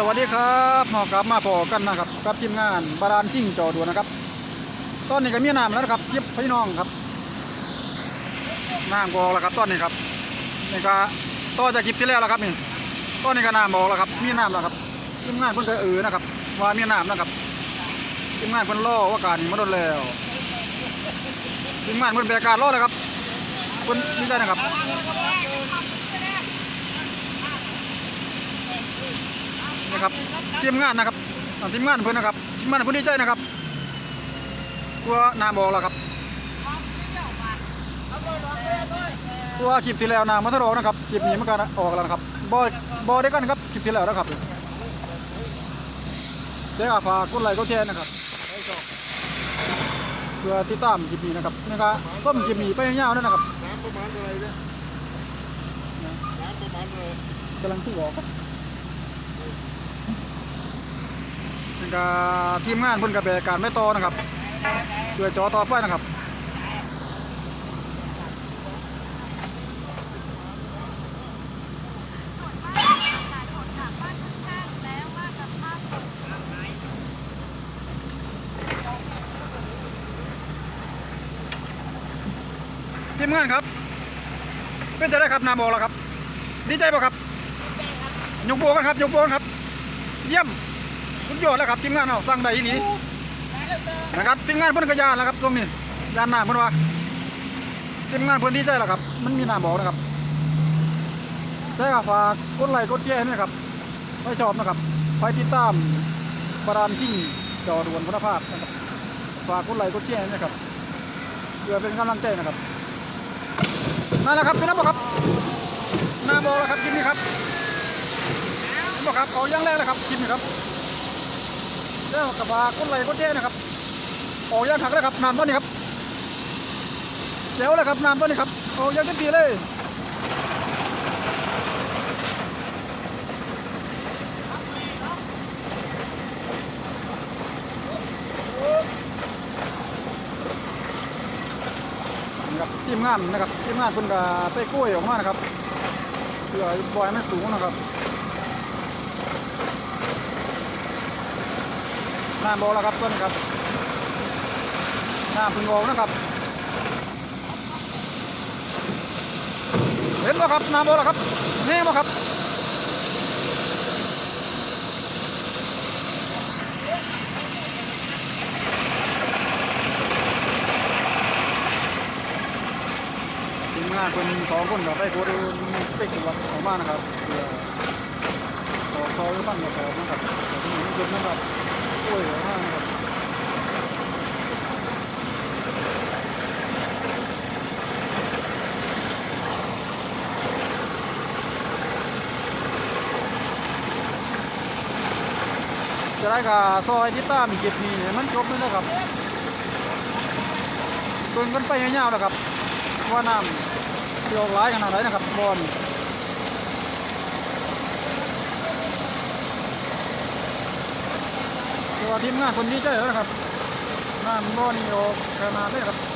สวัสดีครับหมอกลับมาพอกันนะครับกับทีมงานบารานจิ้งจอดวนนะครับ ตอนนี้ก็มีน้ำแล้วนะครับยิบพี่น้องครับน้ำกออกแล้วครับตอนนี้ครับนี่ก็ต่อจากคลิปที่แล้วแล้วครับนี่ตอนนี้ก็น้ำออกแล้วครับมีน้ำแล้วครับทีมงานเพิ่นเออนะครับ ว่ามีน้ำนะครับทีมงานเพิ่นรอว่าการนี้มาโดนแล้วทีมงานเพิ่นแบกการรอแล้วครับเพิ่นดีใจนะครับ นะครับทีมงานนะครับอ่าทีมงานเพื่อนนะครับทีมงานเพื่อนดีใจนะครับตัวนาบอกแล้วครับตัวคลิปที่แล้วนามาทดลองนะครับคลิปนี้มันก็ออกแล้วนะครับบอยบอยได้กันครับคลิปที่แล้วนะครับเจ้าฝากกดไลค์กดแชร์นะครับเพื่อติดตามคลิปนี้นะครับนี่ก็ส้มคลิปนี้ไปยาวๆด้วยนะครับน้ำประมาณอะไรเนี่ยน้ำประมาณอะไรกำลังที่บอกครับ ก็ทีมงานเพิ่นกับแบกการไม่ต่อนะครับเพื่อจอต่อไปนะครับทีมงานครับ เป็นจะได้ครับนาบอกแล้วครับ ดีใจป่ะครับยกโบกันครับยกโบกันครับ เยี่ยม สุดยอดแล้วครับทีมงานเราสร้างได้ที่นี้นะครับทีมงานเพิ่นกระยานแล้วครับตรงนี้ยานหน้าเพิ่นว่าทีมงานเพิ่นดีใจแล้วครับ มันมีหน้าบอกนะครับใช่ครับฝากกดไลค์กดแชร์นะครับไว้ชอบนะครับไปติดตามประดานชิ่งจอดวนคุณภาพนะครับฝากกดไลค์กดแชร์นะครับเพื่อเป็นกำลังใจนะครับนั่นแหละครับเป็นน้ำบอกครับหน้าโมแล้วครับคลิปนี้ครับเห็นบอกครับเอาอย่างแรกเลยครับคลิปนี้ครับ เจ้ากระบะก้นไหลก้นแย่นะครับออกย่างหักเลยครับน้ำต้นนี้ครับเจ๋วเลยครับน้ำต้นนี้ครับออกย่างเต็มที่เลยนะครับทีมงานนะครับทีมงานคุณกับไปกล้วยออกมานะครับเพื่อบอยมันสูงนะครับ น้ำบอแล้วครับต้นครับน้ำพึ่งออกนะครับ เห็นบ่ครับน้ำบอแล้วครับนี่บ่ครับทีมงานคนสองคนกับไปโคดูเป๊กวัดออกมานะครับเพื่อขอเขาบ้านกับขอนะครับแต่ที่นี่คนนะครับโอ้ยออกมานะครับจะได้ กับซอยที่ต้ามีเก็บนี่มันจบเลยนะครับเกินกันไปยาวๆนะครับว่าน้ำเที่ยวร้ายขนาดไหนนะครับบอลตัวทีมงานคนนี้ใช่แล้วนะครับน้ำบอลนี่โอขนาดนี้ครับ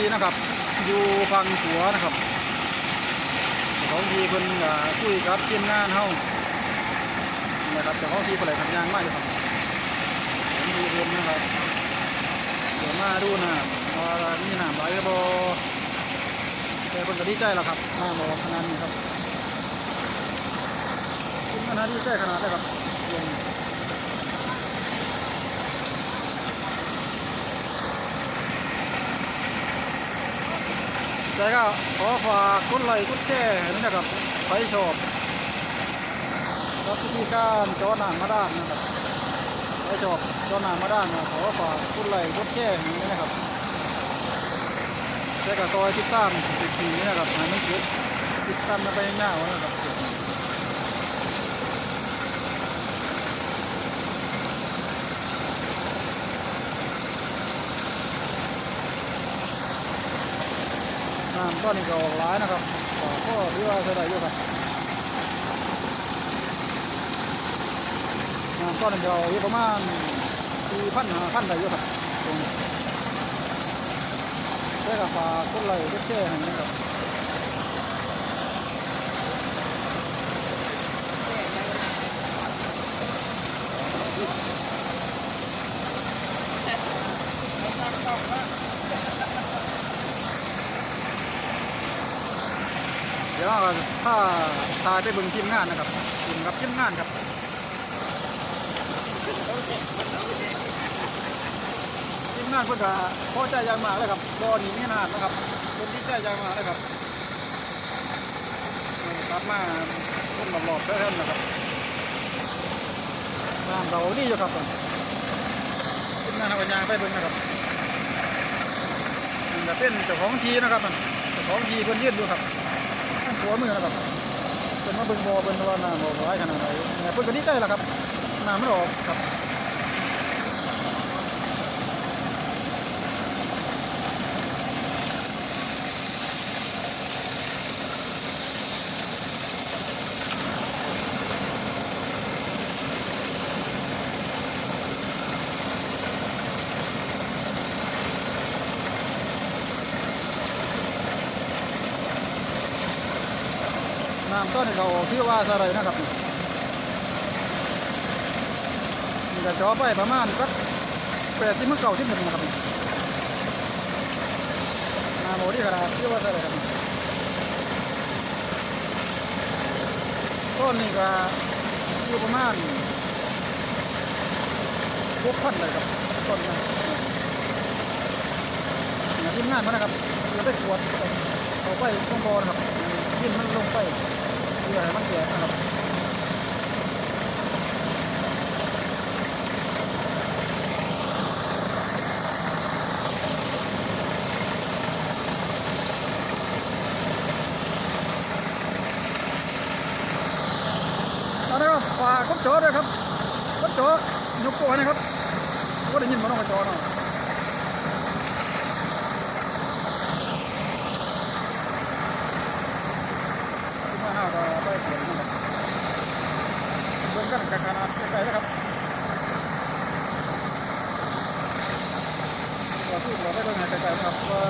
ทีนะครับ อยู่ฝั่งขัวนะครับของทีเพิ่นก็คุยกับทีมงานเฮานะครับเจ้าของทีเพิ่นเลยทำยางมาอยู่ครับผมดูเพิ่นนะครับเดี๋ยวมาดูนะว่ามีน้ำไหลหรือบ่แต่เพิ่นก็ดีใจแล้วครับน้ำบ่ขนาดนี้ครับขนาดดีใจขนาดนี้ครับ ลงแต่ก็ขอฝากกดไลค์กดแชร์นะครับไปชอบรับที่การจอหนังมาด้านนะครับไปชอบจอหนังมาด้านนะขอฝากกดไลค์กดแชร์นี้นะครับแต่แต่ก็ซอยที่สร้างสิบปีนะครับให้มันเกิดติดตั้งมาไปยาวนะครับ น้ำก้อนนี้ก็ออกหลายนะครับก็ก็ถือว่าจะได้อยู่ครับน้ำก้อนนี้ก็อยู่ประมาณสี่พันห้าพันได้อยู่ครับตรงนี้ได้กับฝากคนไหลเท่ๆอย่างนี้ครับเดี๋ยวเรา ถ้าตายไปบิ่งทีมงานนะครับทีมกับทีมงานครับทีมงานเพื่อนก็พอใจยังมากเลยครับบอหนีไม่นานนะครับเป็นที่ใจยังมากเลยครับกลับมาต้นหลอบๆเท่านั้นนะครับน้ำเราดีอยู่ครับทีมงานเอาไปยางไปบิ่งนะครับจะเป็นเจ้าของทีนะครับมันเจ้าของทีเพิ่นยืนอยู่ครับ หัวมือนะครับเป็นมาเบิ่งบอเป็นว่าน้ำบ่ร้ายขนาดไหนเนี่ยเพิ่นก็ดีใจแหละครับน้ำมันออกครับ น้ำต้นเขาที่ว่าอะไรนะครับนี่ก็จ่อไปประมาณสักแปดสิบมื่เก่าที่หนึ่งนะครับน้ำโอที่ขนาดที่ว่าอะไรครับต้นนี่ก็อยู่ประมาณพวกพันเลยครับต้นนี้เนี่ยทีมงานมานะครับจะได้ขวดเอาไปตรงบอลครับ ยินมันลงไปเพื่อให้มันแตกนะครับตอนนี้ก็ฝากกดจอด้วยครับกดจอยกตัวนะครับก็ได้ยินมาต้องกดจอเนาะที่มาห้าก็ไปเปลี่ยนนะครับเบิ่งกันกันขนาดใกล้ๆนะครับก็ที่เราได้เบิ่งให้ไกลๆนะครับว่าบอลนี่อะไรนะครับพนักงานครับ ยุงป่วยนี่ว่าพนักงานเป็นบริยินบ้างครับเ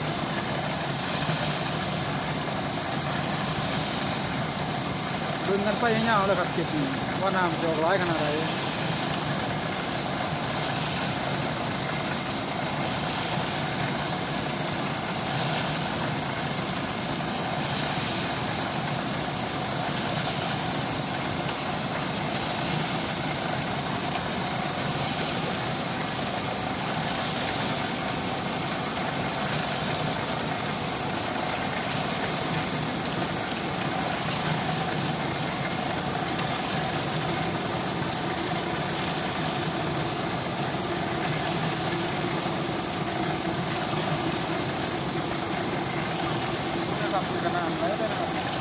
ดึงกันไปยาวๆเลยครับคิดนี่ว่าน้ำจะออกร้ายขนาดไหน นะครับขนาดไหนได้นะครับ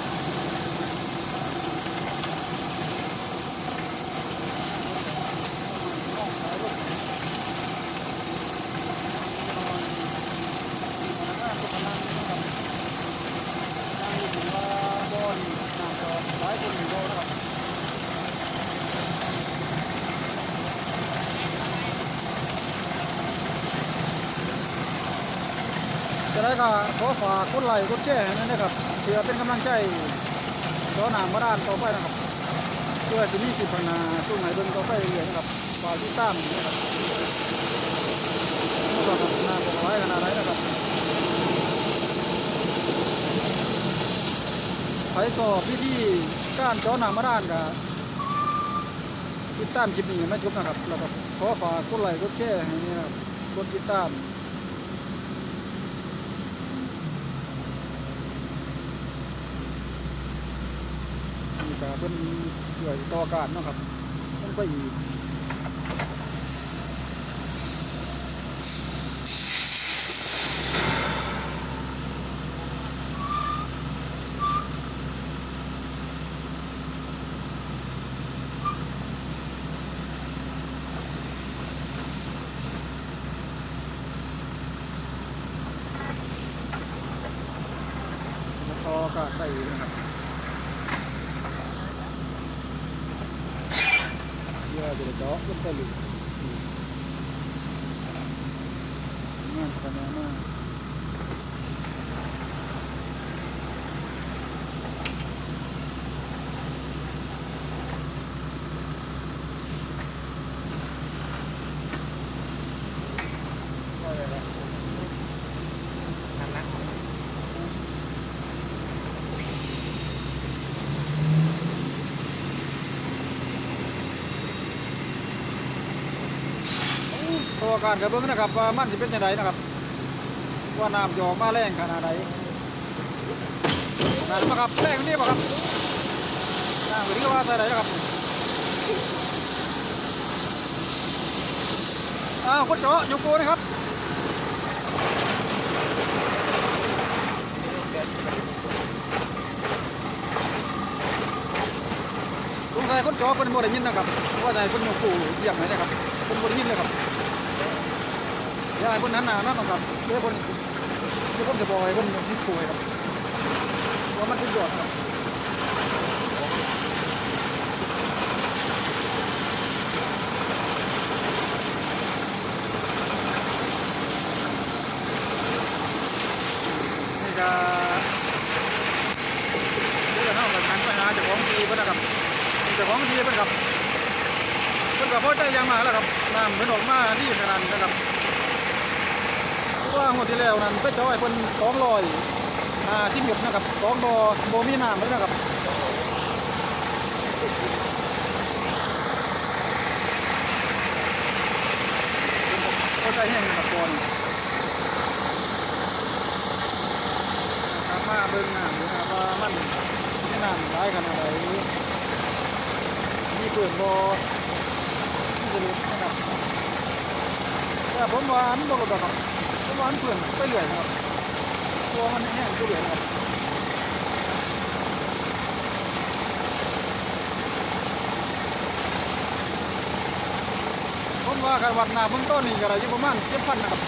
จะได้ ก็ขอฝากกดไลค์กดแชร์ให้ด้วยนะครับเพื่อเป็นกำลังใจต่อหนามมาด้านต่อไปนะครับ เพื่อที่มีสิพัฒนาสู้ไหนเบิ่งต่อไปเรื่อยๆนะครับฝากที่ตามนะครับไม่ว่าพัฒนาบอกร้ายขนาดไหนะครับใครสอบพี่ที่การเจ้าหนังมาด้านกับติดตามคลิปนี้ไม่จบนะครับแล้วก็ขอฝากกดไลค์กดแชร์ให้เนี่ยครับกดติดตาม ก็เป็นเกี่ยวต่อการเนาะครับมันก็อีก มาต่อก็ได้อีกนะครับเยอะ จะเจาะขึ้นไปเลยงานขนาดมาก ตัวการกับเบิ้งนะครับว่ามันจะเป็นยังไงนะครับ ว่าน้ำจะออกมาแรงขนาดไหนน้ำมาครับแรงนี่ป่ะครับน้ำหรือว่าใส่ไหนนะครับอ้าวคนเจาะยกโกนะครับสงสัยคนจอคนบ่ได้ยินนะครับว่าใจคนยกปู่เยียบไหนนะครับคนบ่ได้ยินเลยครับ ย่าให้คนนั้นหนานั่นนะครับเดี๋ยวคนเดี๋ยวคนจะบอกให้คนยกปู่ครับว่ามันสุดยอดครับนี่ก็เดี๋ยวเรากับทางไปหาเจ้าของทีเพิ่นนะครับเจ้าของทีเพิ่อนครับเพิ่อนก็พอใจยังมาแล้วครับน้ำเพิ่นออกมาดีขนาดนี้นะครับ ว่าหัวดที่แล้วนั้นไปเจาไอ้เพิ่นสองร้อยอ่าที่หยดนะครับสองดอโบมีน้ำเลยนะครับพอใจแห้งนะครับก่อนนะครับมาเบิ่งน้ำนะครับว่ามันมีน้ำหลายขนาดไหนมีเปิดบอที่จะลุกนะครับ แต่ผมว่าอันบอลดอกครับผมว่าอันเปลี่ยนไปเรื่อยนะครับตัวมันแห้งไปเรื่อยครับผมว่าการวัดหนาเบื้องต้นนี่ก็ได้อยู่ประมาณเจ็ดพันนะครับ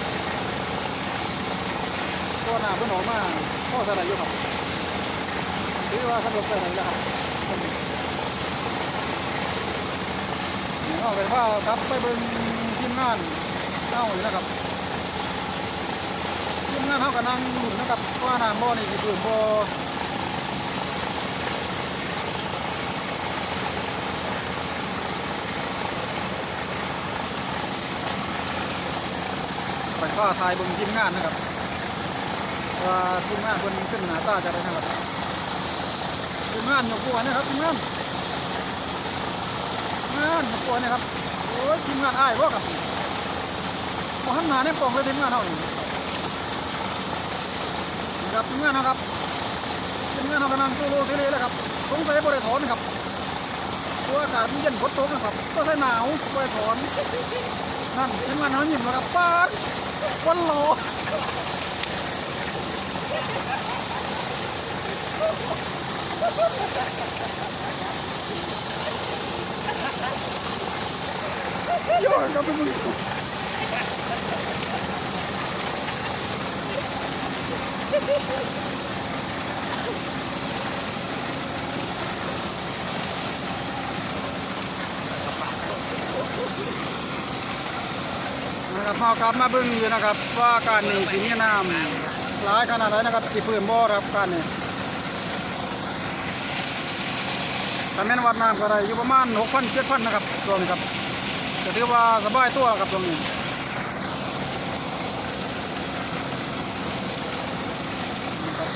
ตัวหนาเพิ่นออกมาพ่อเท่าไรอยู่ครับถือว่าสำหรับใส่ไหนแล้วครับเอาไปว่าครับไปเบิ่งทีมงาน เอ้าอยู่นะครับทีมงานเขาก็นั่งอยู่นะครับว่าน้ำบ่อนี่สิเปิดบ่ไปว่าทายบิ่งทีมงานนะครับว่าทีมงานเพิ่นขึ้นหน้าตาจะได้นะครับทีมงานยกหัวนะครับทีมงานงานมาปวนะครับโอ้ยทีมงานอ้ายบ่ครับ หันหน้าในปล่องเลยทีมงานเฮานี่นะครับทีมงานเฮาครับทีมงานเฮากำลังตู้โลเทเลแล้วครับสงสัยบ่ได้ถอนครับตัวอากาศมันเย็นฝนตกนะครับก็ใส่หนาวบ่ได้ถอนนั่นทีมงานเฮาหยิ้มแล้วครับป๊าวันรอโยอดครับมึง นะครับพากลับมาบิ่งอยู่นะครับ ว่าการนี้สิมีน้ำหลายขนาดไหนนะครับสิพื้นบ่อครับการนี้ถ้าแม่นวัดน้ำก็ได้อยู่ประมาณ6,000 7,000นนะครับตัวนี้ครับจะถือว่าสบายตัวครับตรงนี้นะครับ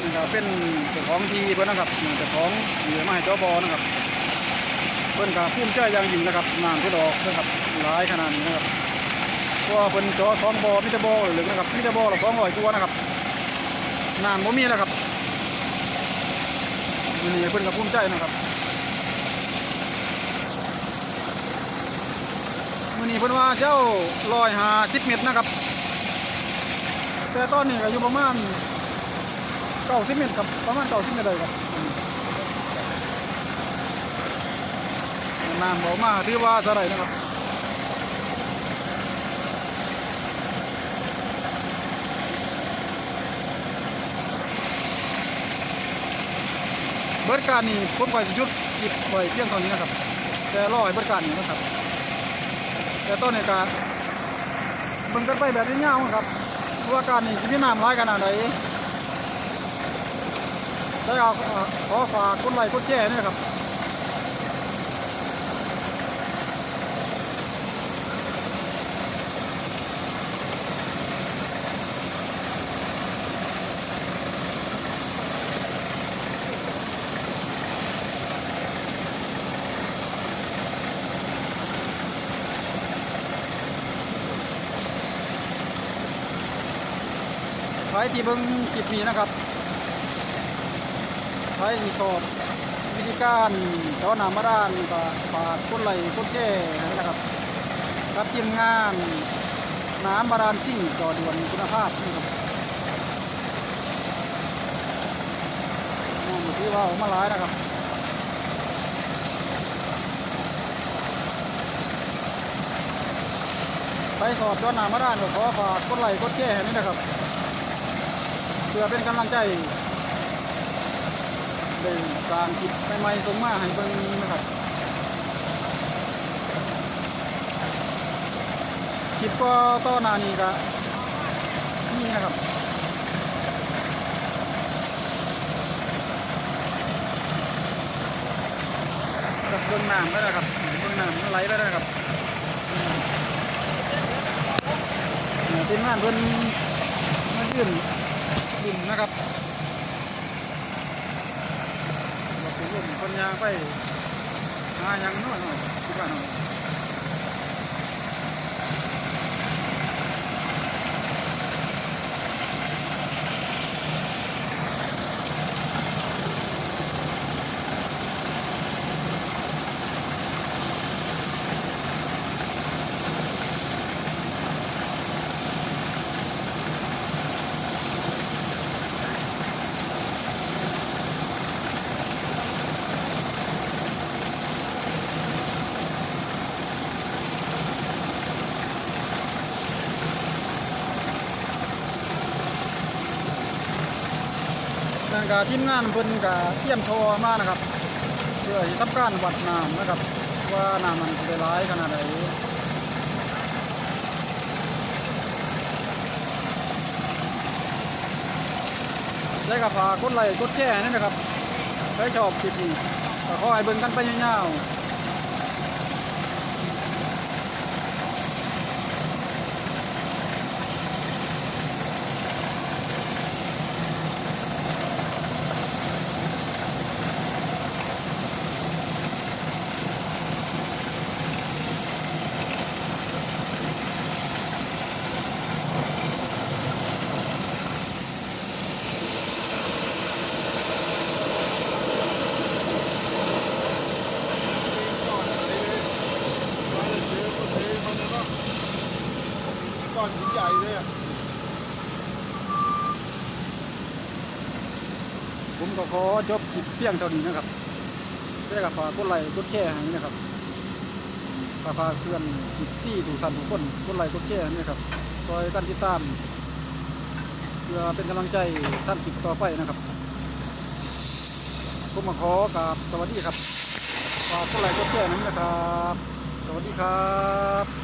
นี่ ก็เป็นเจ้าของทีเพิ่นนะครับเจ้าของเหนือมาให้เจ้าบอนะครับเพิ่อนก็ภูมิใจอย่างยิ่งนะครับน้ำเพิ่นออกนะครับหลายขนาดนี้นะครับเพราะว่าเพิ่นจาะท้องบอมิตรบอหลือนะครับมิตรบ่อละ200ตัวนะครับน้ำบ่มีแล้วครับนี้เพิ่อนก็ภูมิใจนะครับมื้อนี้เพิ่อนว่าเจ้า150เมตรนะครับแต่ตอนนี้ก็อยู่ประมาณ 90เมตรครับประมาณ90เมตรเลยครับน้ำออกมาถือว่าเท่าไรนะครับเบิการนี่ผมก็จะชุดจิบไว้เพียงเท่านี้นะครับ แต่รอให้เบิการนี่นะครับ แต่ต้นนี้ก็เบิ่งกันไปแบบนี้เงาๆครับเพราะว่าการนี่จะมีน้ำร้ายขนาดไหน ได้เอาขอฝากกดไลค์กดแชร์ด้วยครับใครที่เบิ่งคลิปนี้นะครับ ใครที่ชอบวิธีการเจ้าหนามาด้านก็ฝากกดไหลค์กดแชร์ให้นะครับกับทีมงาน น้ำบาดาลซิ่งจอด่วนคุณภาพนะครับน้ำที่ว่าออกมาหลายนะครับไปสอบย้อนหนามาด้านก็ขอฝากกดไลค์กดแชร์นี่นะครับเพื่อเป็นกำลังใจ ได้สร้างคลิปใหม่ๆส่งมาให้เบิ่งนะครับคลิปก็ต่อนานี้ก็นี่นะครับกับเบิ่งน้ำก็ได้ครับเบิ่งน้ำไหลได้ครับเนี่ยทีมงานเพิ่อนมายื่นดินนะครับเราไปร่วมคน ยางไปหายังน้อยน่อยคิดว่าน ก็ทีมงานเพิ่นก็เตรียมทอมานะครับ เพื่อที่ทำการวัดน้ำนะครับ ว่าน้ำมันจะได้ร้ายขนาดไหนได้กับฝากกดไลค์กดแชร์นี่นะครับใครชอบคลิปนี้ก็ขอให้เบิ่งกันไปยาวๆ ก้ อนหินใหญ่เลยผมก็ขอจบคลิปเพียงเท่านี้นะครับได้กับฝากกดไลค์กดแชร์ให้นะครับฝากฝากเพื่อนติดที่ถูกทันทุกคนกดไลค์กดแชร์ให้นะครับคอยกันติดตามเพื่อเป็นกำลังใจท่านคลิปต่อไปนะครับผมมาขอกราบสวัสดีครับฝากกดไลค์กดแชร์ให้นะครับ สวัสดีครับ